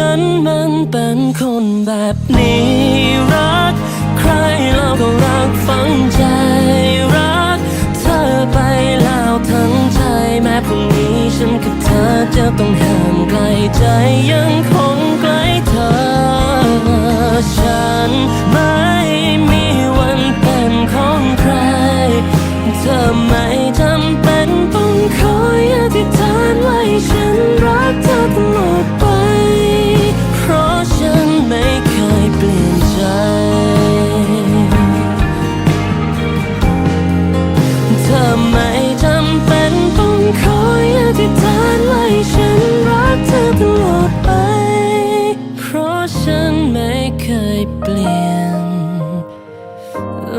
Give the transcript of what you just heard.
ฉันมันเป็นคนแบบนี้ รักใครเราก็รักฝังใจ รักเธอไปแล้วทั้งใจแม้พรุ่งนี้ฉันกับเธอจะต้องห่างไกลใจยังค ยเปลี่ยนอ